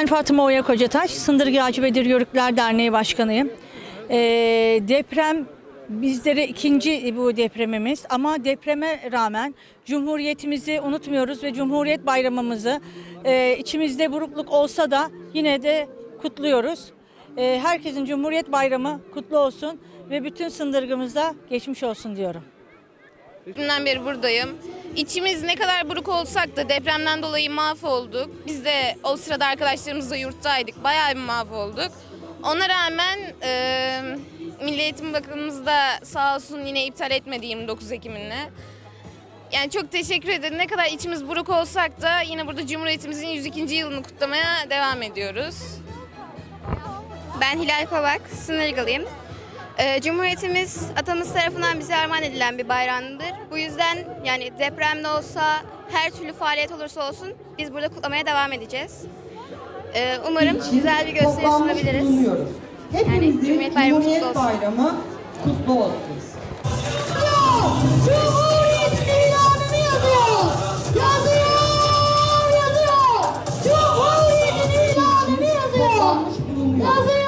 Ben Fatıma Oya Kocataş, Sındırgı Hacı Bedir Yörükler Derneği Başkanıyım. Ee, deprem bizlere ikinci bu depremimiz ama depreme rağmen Cumhuriyetimizi unutmuyoruz ve Cumhuriyet Bayramımızı e, içimizde burukluk olsa da yine de kutluyoruz. Ee, herkesin Cumhuriyet Bayramı kutlu olsun ve bütün sındırgımızda geçmiş olsun diyorum. Dünden beri buradayım. İçimiz ne kadar buruk olsak da depremden dolayı mahvolduk. Biz de o sırada arkadaşlarımızla yurttaydık. Bayağı bir mahvolduk. Ona rağmen e, Milli Eğitim Bakanımız da sağ olsun yine iptal etmedi 29 Ekim'ini. Yani çok teşekkür ederim. Ne kadar içimiz buruk olsak da yine burada Cumhuriyetimizin 102. yılını kutlamaya devam ediyoruz. Ben Hilal Kovak, Sınırgılıyım. Ee, Cumhuriyetimiz atamız tarafından bize armağan edilen bir bayramdır. Bu yüzden yani depremde olsa, her türlü faaliyet olursa olsun biz burada kutlamaya devam edeceğiz. Ee, umarım için güzel bir gösteri sunabiliriz. Bulunuyoruz. Yani Cumhuriyet Bayramı Cumhuriyet kutlu olsun. Bayramı kutlu olsun. Cumhuriyet ilanını. Yazıyor, yazıyor. Cumhuriyet ilanını yazıyoruz. Yazıyor.